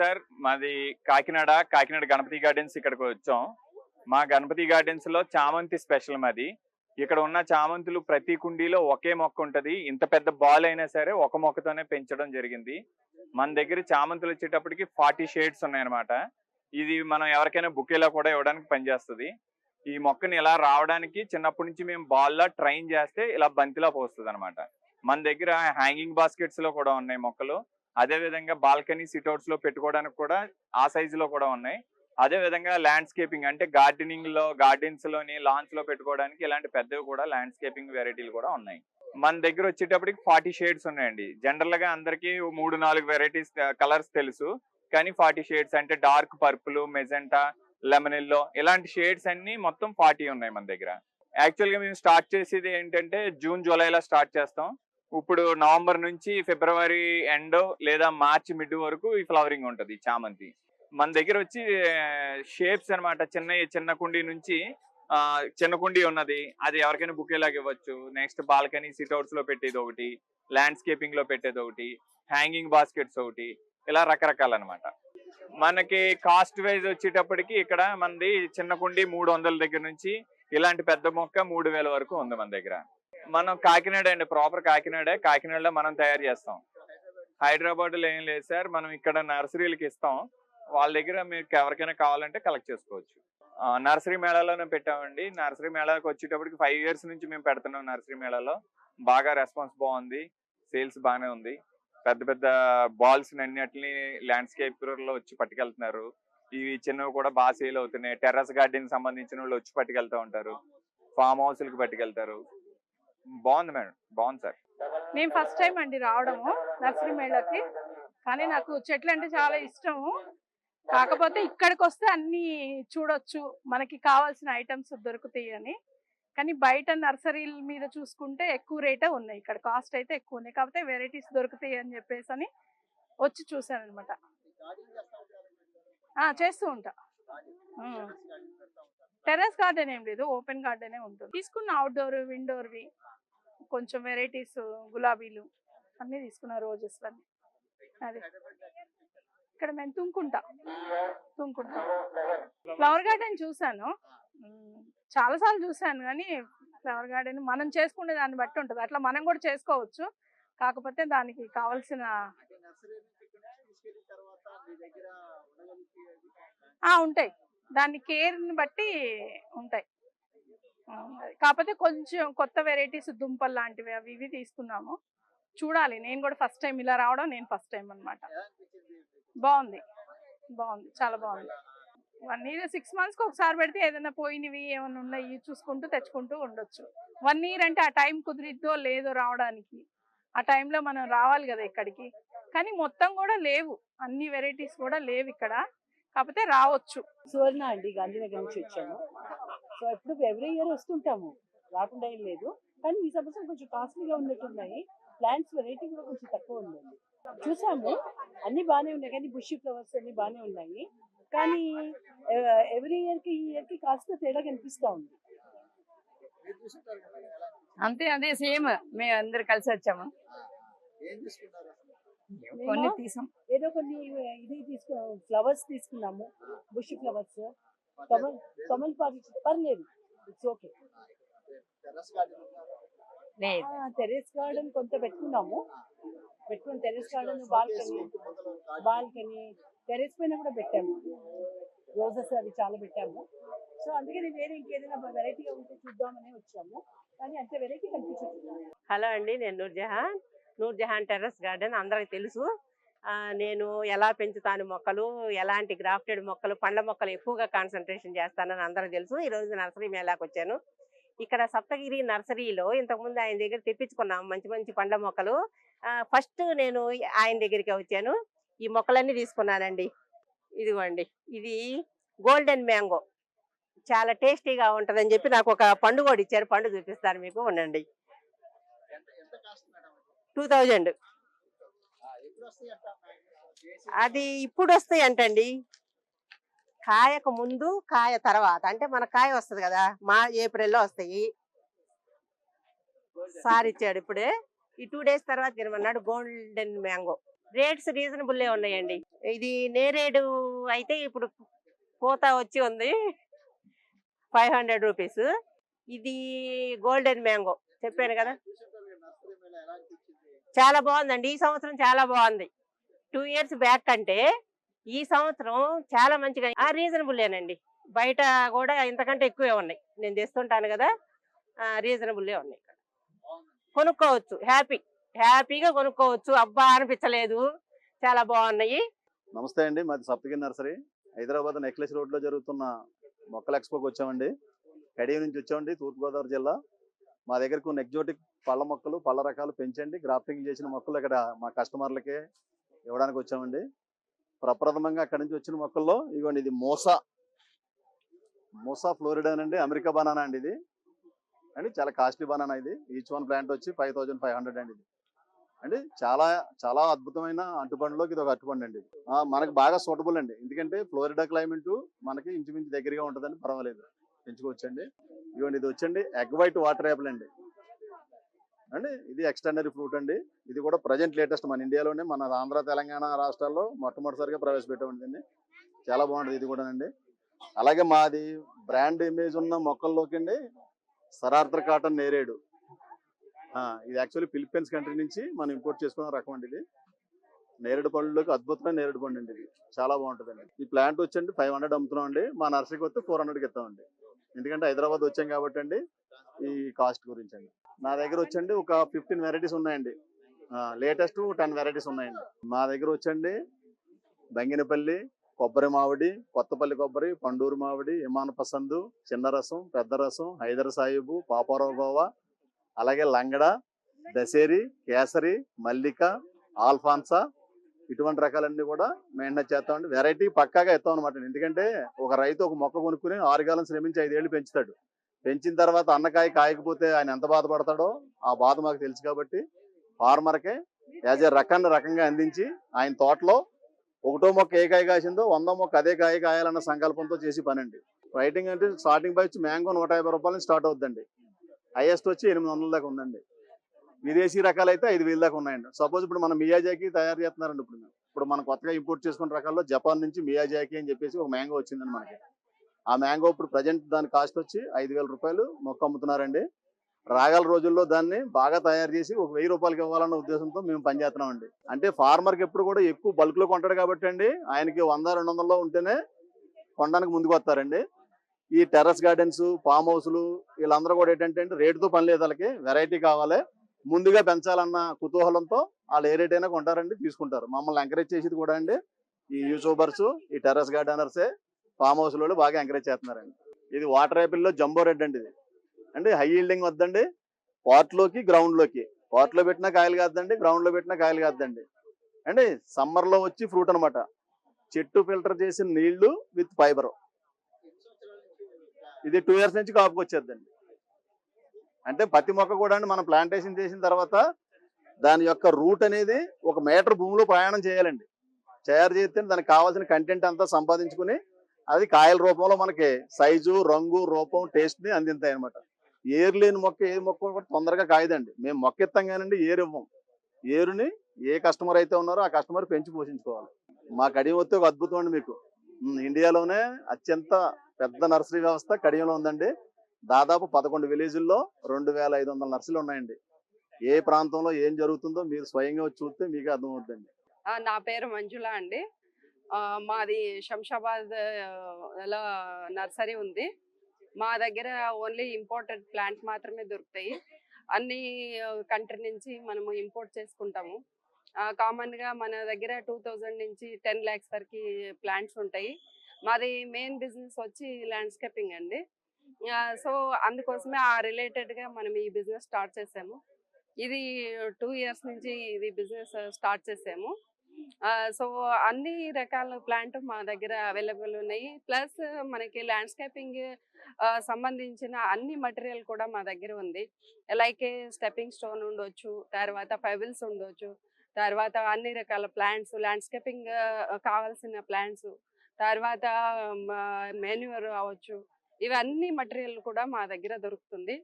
Sir మాది Kakinada Kakinada Ganapati gardens ఇక్కడికి వచ్చాం. మా గణపతి గార్డెన్స్లో చామంతి స్పెషల్ మాది. ఇక్కడ ఉన్న చామంతులు ప్రతి కుండీలో ఒకే మొక్క ఉంటది. ఇంత పెద్ద బాల్ అయినా సరే ఒక మొక్కతోనే పెంచడం జరిగింది. మన దగ్గర చామంతులు వచ్చేటప్పటికి ఫార్టీ షేడ్స్ ఉన్నాయన్నమాట. ఇది మనం ఎవరికైనా బుకేలా కూడా ఇవ్వడానికి పనిచేస్తుంది. ఈ మొక్కని ఇలా రావడానికి చిన్నప్పటి నుంచి మేము బాల్లా ట్రైన్ చేస్తే ఇలా బంతిలా పోస్తుంది అనమాట మన దగ్గర హ్యాంగింగ్ బాస్కెట్స్లో కూడా ఉన్నాయి మొక్కలు. అదే విధంగా బాల్కనీ సిట్అవుట్స్లో పెట్టుకోవడానికి కూడా ఆ సైజు లో కూడా ఉన్నాయి. అదే విధంగా ల్యాండ్స్కేపింగ్ అంటే గార్డెనింగ్లో గార్డెన్స్లోని లాన్స్లో పెట్టుకోవడానికి ఇలాంటి పెద్దవి కూడా ల్యాండ్స్కేపింగ్ వెరైటీలు కూడా ఉన్నాయి. మన దగ్గర వచ్చేటప్పటికి ఫార్టీ షేడ్స్ ఉన్నాయండి. జనరల్గా అందరికి మూడు నాలుగు వెరైటీస్ కలర్స్ తెలుసు. కానీ ఫార్టీ షేడ్స్ అంటే dark purple magenta lemon yellow ఇలాంటి షేడ్స్ అన్ని మొత్తం ఫార్టీ ఉన్నాయి మన దగ్గర. యాక్చువల్గా మేము స్టార్ట్ చేసేది ఏంటంటే జూన్ జూలైలో స్టార్ట్ చేస్తాం. ఇప్పుడు నవంబర్ నుంచి ఫిబ్రవరి ఎండ్ లేదా మార్చి మిడ్ వరకు ఈ ఫ్లవరింగ్ ఉంటుంది చామంతి. మన దగ్గర వచ్చి షేప్స్ అన్నమాట చిన్న చిన్న కుండీ నుంచి ఆ, చిన్న కుండీ ఉన్నది అది ఎవరికైనా బుకేలాగా ఇవ్వచ్చు. నెక్స్ట్ బాల్కనీ సిట్అవుట్స్లో పెట్టేది ఒకటి ల్యాండ్స్కేపింగ్లో పెట్టేది ఒకటి హ్యాంగింగ్ బాస్కెట్స్ ఒకటి ఇలా రకరకాలు అనమాట మనకి కాస్ట్ వైజ్ వచ్చేటప్పటికి ఇక్కడ మనది చిన్న కుండీ మూడు వందల దగ్గర నుంచి ఇలాంటి పెద్ద మొక్క మూడు వేల వరకు ఉంది మన దగ్గర. మనం కాకినాడ అండి ప్రాపర్ కాకినాడే. కాకినాడలో మనం తయారు చేస్తాం. హైదరాబాద్లో ఏం లేదు సార్ మనం ఇక్కడ నర్సరీలకి ఇస్తాం. వాళ్ళ దగ్గర మీకు ఎవరికైనా కావాలంటే కలెక్ట్ చేసుకోవచ్చు. ఆ, నర్సరీ మేళాలోనే పెట్టామండి. నర్సరీ మేళాకి వచ్చేటప్పటికి ఫైవ్ ఇయర్స్ నుంచి మేము పెడుతున్నాం నర్సరీ మేళాలో. బాగా రెస్పాన్స్ బాగుంది. సేల్స్ బాగానే ఉంది. పెద్ద పెద్ద బాల్స్ అన్నిటిని ల్యాండ్స్కేప్లో వచ్చి పట్టుకెళ్తున్నారు. ఇవి చిన్నవి కూడా బాగా సేల్ అవుతున్నాయి. టెర్రస్ గార్డెన్ సంబంధించిన వాళ్ళు వచ్చి పట్టుకెళ్తూ ఉంటారు. ఫామ్ హౌస్లకు పట్టుకెళ్తారు. బాగుంది మేడం. బాగుంది సార్. నేను ఫస్ట్ టైం అండి రావడము నర్సరీ మేళకి. కానీ నాకు చెట్లు అంటే చాలా ఇష్టము. కాకపోతే ఇక్కడికి వస్తే అన్ని చూడొచ్చు. మనకి కావాల్సిన ఐటమ్స్ దొరుకుతాయి అని. కానీ బయట నర్సరీల మీద చూసుకుంటే ఎక్కువ రేటే ఉన్నాయి. ఇక్కడ కాస్ట్ అయితే ఎక్కువ ఉన్నాయి. కాకపోతే వెరైటీస్ దొరుకుతాయి అని చెప్పేసి అని వచ్చి చూసాను అనమాట చేస్తూ ఉంటా. టెర్రస్ గార్డెన్ ఏం లేదు. ఓపెన్ గార్డెనే ఉంటుంది. తీసుకున్న అవుట్డోర్ విండోర్వి కొంచెం వెరైటీస్ గులాబీలు అన్నీ తీసుకున్న రోజెస్ అన్నీ అది. ఇక్కడ మేము తుంకుంటా. తుంకుంటా. ఫ్లవర్ గార్డెన్ చూసాను చాలాసార్లు చూసాను కానీ ఫ్లవర్ గార్డెన్ మనం చేసుకునే దాన్ని బట్టి ఉంటుంది. అట్లా మనం కూడా చేసుకోవచ్చు. కాకపోతే దానికి కావాల్సిన ఉంటాయి. దాని కేర్ని బట్టి ఉంటాయి. కాకపోతే కొంచెం కొత్త వెరైటీస్ దుంపలు లాంటివి అవి ఇవి తీసుకున్నాము. చూడాలి. నేను కూడా ఫస్ట్ టైం ఇలా రావడం నేను ఫస్ట్ టైం అన్నమాట. బాగుంది. బాగుంది. చాలా బాగుంది. వన్ ఇయర్ సిక్స్ మంత్స్కి ఒకసారి పెడితే ఏదైనా పోయినవి ఏమైనా ఉన్నాయి చూసుకుంటూ తెచ్చుకుంటూ ఉండొచ్చు. వన్ ఇయర్ అంటే ఆ టైం కుదిరిద్దో లేదో రావడానికి. ఆ టైంలో మనం రావాలి కదా ఇక్కడికి కానీ మొత్తం కూడా లేవు. అన్ని వెరైటీస్ కూడా లేవు ఇక్కడ. కాకపోతే రావచ్చు. సువర్ణ అండి గాంధీనగర్ నుంచి వచ్చాను సో ఎప్పుడు ఎవ్రీ ఇయర్ వస్తుంటాము. రాకుండా ఏం లేదు. కానీ ఈ సంవత్సరం కొంచెం కాస్ట్లీగా ఉన్నట్టున్నాయి. ప్లాంట్స్ వెరైటీ కూడా కొంచెం తక్కువ ఉందండి చూసాము. అన్ని బాగానే ఉన్నాయి. కానీ బుషి ఫ్లవర్స్ అన్ని బాగానే ఉన్నాయి. కానీ ఎవ్రీ ఇయర్కి ఈ ఇయర్కి కాస్త తేడా కనిపిస్తా ఉంది. అంతే అదే సేమ్. మేము అందరు కలిసి వచ్చాము. కొన్ని తీసాం. ఏదో కొన్ని ఇది తీసుకు ఫ్లవర్స్ తీసుకున్నాము. Bushy flowers. కమల్ పాటి పర్లేదు ఇట్స్ ఓకే లేదు. టెరెస్ గార్డెన్ కొంత పెట్టుకున్నాము. పెట్టుకుని terrace garden balcony balcony terrace పైన కూడా పెట్టాము. రోజెస్ అవి చాలా పెట్టాము. సో అందుకని వేరే ఇంకేదైనా వెరైటీగా ఉంటే చూద్దామని వచ్చాము. కానీ అంత వెరైటీ కనిపించట్లేదు. హలో అండి నేను నూర్జహాన్. నూర్జహాన్ టెర్రస్ గార్డెన్ అందరికి తెలుసు. నేను ఎలా పెంచుతాను మొక్కలు ఎలాంటి గ్రాఫ్టెడ్ మొక్కలు పండ్ల మొక్కలు ఎక్కువగా కాన్సన్ట్రేషన్ చేస్తానని అందరికి తెలుసు. ఈ రోజు నర్సరీ మేళాకి వచ్చాను. ఇక్కడ సప్తగిరి నర్సరీలో ఇంతకుముందు ఆయన దగ్గర తెప్పించుకున్నాం మంచి మంచి పండ్ల మొక్కలు. ఫస్ట్ నేను ఆయన దగ్గరికి వచ్చాను. ఈ మొక్కలన్నీ తీసుకున్నానండి. ఇదిగోండి. ఇది గోల్డెన్ మ్యాంగో. చాలా టేస్టీగా ఉంటుందని చెప్పి నాకు ఒక పండు కూడా ఇచ్చారు. పండు చూపిస్తాను మీకు. ఉండండి. Two thousand. అది ఇప్పుడు వస్తాయి అంటండి కాయకు ముందు కాయ తర్వాత. అంటే మన కాయ వస్తుంది కదా మా ఏప్రిల్లో వస్తాయి. సార్ ఇచ్చాడు ఇప్పుడే. ఈ టూ డేస్ తర్వాత తినమన్నాడు గోల్డెన్ మ్యాంగో. రేట్స్ రీజనబుల్లే ఉన్నాయండి. ఇది నేరేడు అయితే ఇప్పుడు పూత వచ్చి ఉంది. Five hundred rupees. ఇది గోల్డెన్ మ్యాంగో. చెప్పాను కదా. చాలా బాగుందండి. ఈ సంవత్సరం చాలా బాగుంది. టూ ఇయర్స్ బ్యాక్ అంటే ఈ సంవత్సరం చాలా మంచిగా ఆ రీజనబుల్లేనండి బయట కూడా ఇంతకంటే ఎక్కువే ఉన్నాయి. నేను తెస్తుంటాను కదా రీజనబుల్లే ఉన్నాయి ఇక్కడ. కొనుక్కోవచ్చు. హ్యాపీ హ్యాపీగా కొనుక్కోవచ్చు. అబ్బా అనిపించలేదు. చాలా బాగున్నాయి. నమస్తే అండి. మాది సప్తగిరి నర్సరీ. హైదరాబాద్ నెక్లెస్ రోడ్లో జరుగుతున్న మొక్కల ఎక్స్పోకి వచ్చామండి. కడియం నుంచి వచ్చామండి తూర్పుగోదావరి జిల్లా. మా దగ్గర కొన్ని ఎగ్జోటిక్ పళ్ళ మొక్కలు పళ్ళ రకాలు పెంచండి. గ్రాఫ్టింగ్ చేసిన మొక్కలు ఇక్కడ మా కస్టమర్లకి ఇవ్వడానికి వచ్చామండి. ప్రప్రథమంగా అక్కడి నుంచి వచ్చిన మొక్కల్లో ఇదిగోండి ఇది మోసా. మోసా ఫ్లోరిడా అండి అమెరికా బనానా అండి ఇది. అండి చాలా కాస్ట్లీ బనానా ఇది. ఈచ్ వన్ ప్లాంట్ వచ్చి ఫైవ్ థౌజండ్ ఫైవ్ హండ్రెడ్ అండి ఇది. అండి చాలా చాలా అద్భుతమైన అంటుపండులోకి ఇది ఒక అట్టుపండు అండి మనకు బాగా సూటబుల్ అండి. ఎందుకంటే ఫ్లోరిడా క్లైమేట్ మనకి ఇంచుమించు దగ్గరగా ఉంటుందని పర్వాలేదు. పెంచుకోవచ్చండి. ఇదిగోండి ఇది వచ్చండి ఎగ్ వైట్ వాటర్ యాపిల్ అండి. అండి. ఇది ఎక్స్టెండరీ ఫ్రూట్ అండి. ఇది కూడా ప్రజెంట్ లేటెస్ట్ మన ఇండియాలోనే మన ఆంధ్ర తెలంగాణ రాష్ట్రాల్లో మొట్టమొదటిసారిగా ప్రవేశపెట్టామండి చాలా బాగుంటుంది ఇది కూడానండి. అలాగే మాది బ్రాండ్ ఇమేజ్ ఉన్న మొక్కల్లోకి అండి సరార్థర్ కాటన్ నేరేడు. ఆ, ఇది యాక్చువల్లీ ఫిలిప్పీన్స్ కంట్రీ నుంచి మనం ఇంపోర్ట్ చేసుకున్న రకం అండి ఇది. నేరేడు పళ్ళలోకి అద్భుతమైన నేరేడు పండు అండి ఇది. చాలా బాగుంటుందండి. ఈ ప్లాంట్ వచ్చండి ఫైవ్ హండ్రెడ్ అమ్ముతున్నాం అండి మా నర్సరీకి వస్తే ఫోర్ హండ్రెడ్కి ఇస్తామండి. ఎందుకంటే హైదరాబాద్ వచ్చాం కాబట్టి అండి ఈ కాస్ట్ గురించి అండి. నా దగ్గర వచ్చండి ఒక ఫిఫ్టీన్ వెరైటీస్ ఉన్నాయండి. లేటెస్ట్ టెన్ వెరైటీస్ ఉన్నాయండి. మా దగ్గర వచ్చండి బంగినపల్లి కొబ్బరి మామిడి కొత్తపల్లి కొబ్బరి పండూరు మామిడి ఇమాన పసందు చిన్న రసం పెద్ద రసం హైదర్ సాహిబు పాపారావు గోవా అలాగే లంగడ దసేరి కేసరి మల్లిక ఆల్ఫాన్సా ఇటువంటి రకాలన్నీ కూడా మెయింటైన్ చేస్తామండి వెరైటీ పక్కాగా ఇస్తాం అనమాట ఎందుకంటే ఒక రైతు ఒక మొక్క కొనుక్కుని ఆరుగాలం శ్రమించి ఐదేళ్ళు పెంచుతాడు. పెంచిన తర్వాత అన్నకాయ కాయకపోతే ఆయన ఎంత బాధపడతాడో ఆ బాధ మాకు తెలుసు కాబట్టి ఫార్మర్కే యాజ్ ఏ రకాన్ని రకంగా అందించి ఆయన తోటలో ఒకటో మొక్క ఏ కాయ కాసిందో వందో మొక్క అదే కాయ కాయాలన్న సంకల్పంతో చేసి పని అండి రైటింగ్ అంటే స్టార్టింగ్ వచ్చి మ్యాంగో నూట యాభై రూపాయల స్టార్ట్ అవుతుందండి హైయెస్ట్ వచ్చి ఎనిమిది వందల దాకా ఉందండి. విదేశీ రకాలు అయితే ఐదు వేల దాకా ఉన్నాయండి. సపోజ్ ఇప్పుడు మనం మియాజాకి తయారు చేస్తున్నారండి ఇప్పుడు. ఇప్పుడు మనం కొత్తగా ఇంపోర్ట్ చేసుకున్న రకాల్లో జపాన్ నుంచి మియాజాకి అని చెప్పేసి ఒక మ్యాంగో వచ్చిందండి మనకి. ఆ మ్యాంగో ఇప్పుడు ప్రజెంట్ దాని కాస్ట్ వచ్చి ఐదు వేల రూపాయలు మొక్క అమ్ముతున్నారండి. రాగల రోజుల్లో దాన్ని బాగా తయారు చేసి ఒక వెయ్యి రూపాయలకి ఇవ్వాలన్న ఉద్దేశంతో మేము పనిచేస్తున్నామండి అంటే ఫార్మర్కి ఎప్పుడు కూడా ఎక్కువ బల్క్లో కొంటాడు కాబట్టి అండి ఆయనకి వంద రెండు వందల్లో ఉంటేనే కొనడానికి ముందుకు వస్తారండి. ఈ టెర్రస్ గార్డెన్స్ ఫామ్ హౌస్లు వీళ్ళందరూ కూడా ఏంటంటే రేటుతో పని లేదు వాళ్ళకి వెరైటీ కావాలి. ముందుగా పెంచాలన్న కుతూహలంతో వాళ్ళు ఏ రేట్ అయినా కొంటారండి తీసుకుంటారు. మమ్మల్ని ఎంకరేజ్ చేసేది కూడా అండి ఈ యూట్యూబర్స్ ఈ టెర్రస్ గార్డెనర్సే. ఫామ్ హౌస్ వాళ్ళు బాగా ఎంకరేజ్ చేస్తున్నారండి. ఇది వాటర్ యాపిల్లో జంబో రెడ్ అండి ఇది. అంటే హై ఈల్డింగ్ వద్దండి. పాట్లోకి గ్రౌండ్లోకి. Pot లో పెట్టినా కాయలు కాదండి గ్రౌండ్లో పెట్టినా కాయలు కాదండి అండి సమ్మర్లో వచ్చి ఫ్రూట్ అన్నమాట. చెట్టు ఫిల్టర్ చేసిన నీళ్ళు విత్ ఫైబర్ ఇది టూ ఇయర్స్ నుంచి కాపుకి వచ్చేద్దండి. అంటే పత్తి మొక్క కూడా అండి మనం ప్లాంటేషన్ చేసిన తర్వాత దాని యొక్క రూట్ అనేది ఒక మీటర్ భూమిలో ప్రయాణం చేయాలండి. తయారు చేస్తే దానికి కావాల్సిన కంటెంట్ అంతా సంపాదించుకుని అది కాయల రూపంలో మనకి సైజు రంగు రూపం టేస్ట్ని అందింతాయి అనమాట ఏరు లేని మొక్క ఏ మొక్క కూడా తొందరగా కాయదండి. మేము మొక్క ఇస్తాం కానండి ఏరు ఇవ్వం. ఏరుని ఏ కస్టమర్ అయితే ఉన్నారో ఆ కస్టమర్ పెంచి పోషించుకోవాలి. మా కడియం వస్తే ఒక అద్భుతం అండి మీకు. ఇండియాలోనే అత్యంత పెద్ద నర్సరీ వ్యవస్థ కడియంలో ఉందండి. దాదాపు పదకొండు విలేజుల్లో రెండు వేల ఐదు వందల నర్సరీలు ఉన్నాయండి. ఏ ప్రాంతంలో ఏం జరుగుతుందో మీరు స్వయంగా వచ్చి చూస్తే మీకు అర్థమవుతుందండి. నా పేరు మంజుల అండి. మాది శంషాబాద్లో నర్సరీ ఉంది. మా దగ్గర ఓన్లీ ఇంపోర్టెడ్ ప్లాంట్ మాత్రమే దొరుకుతాయి. అన్ని కంట్రీ నుంచి మనము ఇంపోర్ట్ చేసుకుంటాము. కామన్గా మన దగ్గర టూ థౌజండ్ నుంచి టెన్ ల్యాక్స్ వరకు ప్లాంట్స్ ఉంటాయి. మాది మెయిన్ బిజినెస్ వచ్చి ల్యాండ్స్కేపింగ్ అండి. సో అందుకోసమే ఆ రిలేటెడ్గా మనం ఈ బిజినెస్ స్టార్ట్ చేసాము. ఇది టూ ఇయర్స్ నుంచి ఇది బిజినెస్ స్టార్ట్ చేసాము. సో అన్ని రకాల ప్లాంట్ మా దగ్గర అవైలబుల్ ఉన్నాయి. ప్లస్ మనకి ల్యాండ్స్కేపింగ్ సంబంధించిన అన్ని మటీరియల్ కూడా మా దగ్గర ఉంది. లైక్ స్టెప్పింగ్ స్టోన్ ఉండొచ్చు తర్వాత ఫైబిల్స్ ఉండొచ్చు తర్వాత అన్ని రకాల ప్లాంట్స్ ల్యాండ్స్కేపింగ్ కావాల్సిన ప్లాంట్స్ తర్వాత మెన్యూర్ అవ్వచ్చు ఇవన్నీ మటీరియల్ కూడా మా దగ్గర దొరుకుతుంది.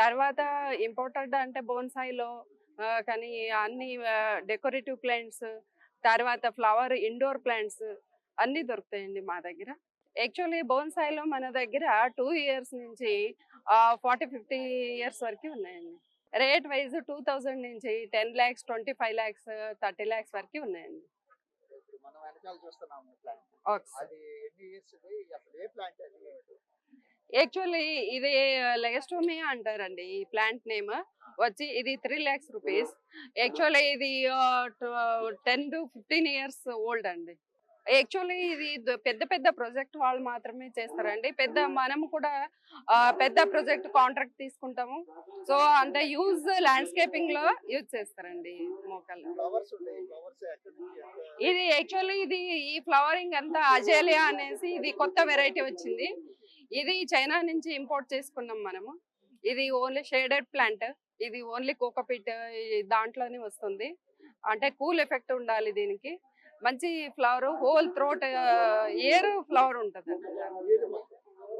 తర్వాత ఇంపార్టెంట్ అంటే బోన్సాయిలో కానీ అన్ని డెకరేటివ్ ప్లాంట్స్ తర్వాత ఫ్లవర్ ఇండోర్ ప్లాంట్స్ అన్నీ దొరుకుతాయండి మా దగ్గర. యాక్చువల్లీ బోన్సాయిలో మన దగ్గర టూ ఇయర్స్ నుంచి ఫార్టీ ఫిఫ్టీ ఇయర్స్ వరకు ఉన్నాయండి. రేట్ వైజ్ టూ థౌజండ్ నుంచి ten lakhs twenty five lakhs thirty lakhs వరకు ఉన్నాయండి. ఓకే యాక్చువల్లీ ఇది లెగస్టోమియా అంటారండి ఈ ప్లాంట్ నేమ్. వచ్చి ఇది త్రీ ల్యాక్స్ రూపీస్. యాక్చువల్లీ ఇది ten to fifteen years old అండి. యాక్చువల్లీ ఇది పెద్ద పెద్ద ప్రాజెక్ట్ వాళ్ళు మాత్రమే చేస్తారండి. పెద్ద మనం కూడా పెద్ద ప్రాజెక్ట్ కాంట్రాక్ట్ తీసుకుంటాము. సో అంటే యూజ్ ల్యాండ్స్కేపింగ్లో యూజ్ చేస్తారండి మొక్కలు ఇది యాక్చువల్లీ ఇది ఈ ఫ్లవరింగ్ అంతా అజేలియా అనేసి ఇది కొత్త వెరైటీ వచ్చింది. ఇది చైనా నుంచి ఇంపోర్ట్ చేసుకున్నాం మనము. ఇది ఓన్లీ షేడెడ్ ప్లాంట్ ఇది ఓన్లీ కోకపీట్ దాంట్లోనే వస్తుంది. అంటే కూల్ ఎఫెక్ట్ ఉండాలి దీనికి. మంచి flower whole throughout year flower ఉంటుంది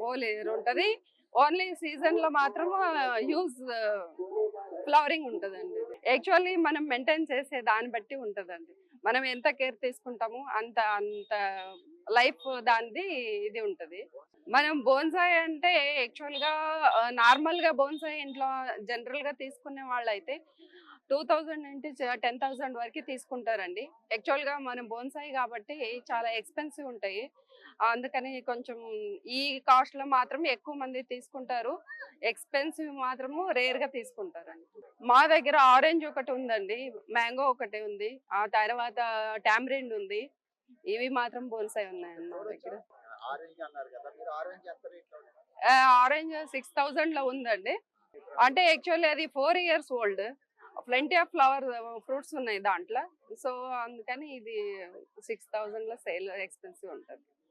హోల్ ఎయిర్ ఉంటుంది. ఓన్లీ సీజన్లో మాత్రం యూజ్ ఫ్లవరింగ్ ఉంటుందండి యాక్చువల్లీ మనం మెయింటైన్ చేసే దాన్ని బట్టి ఉంటుందండి. మనం ఎంత కేర్ తీసుకుంటామో అంత అంత లైఫ్ దానిది ఇది ఉంటుంది. మనం బోన్సాయ్ అంటే యాక్చువల్గా నార్మల్గా బోన్సాయ్ ఇంట్లో జనరల్గా తీసుకునే వాళ్ళైతే టూ థౌజండ్ నుండి టెన్ థౌజండ్ వరకు తీసుకుంటారండి. యాక్చువల్గా మనం బోన్సాయి కాబట్టి చాలా ఎక్స్పెన్సివ్ ఉంటాయి. అందుకని కొంచెం ఈ కాస్ట్లో మాత్రం ఎక్కువ మంది తీసుకుంటారు. ఎక్స్పెన్సివ్ మాత్రము రేర్గా తీసుకుంటారండి. మా దగ్గర ఆరెంజ్ ఒకటి ఉందండి మ్యాంగో ఒకటి ఉంది ఆ తర్వాత టామరిండ్ ఉంది. ఇవి మాత్రం బోన్సాయి ఉన్నాయండి మా దగ్గర? ఆరెంజ్ సిక్స్ థౌజండ్లో ఉందండి అంటే యాక్చువల్లీ అది four years old. Plenty of flower fruits ఉన్నాయి దాంట్లో. సో అందుకని ఇది సిక్స్ థౌజండ్లో సేల్ ఎక్స్పెన్సివ్ ఉంటుంది.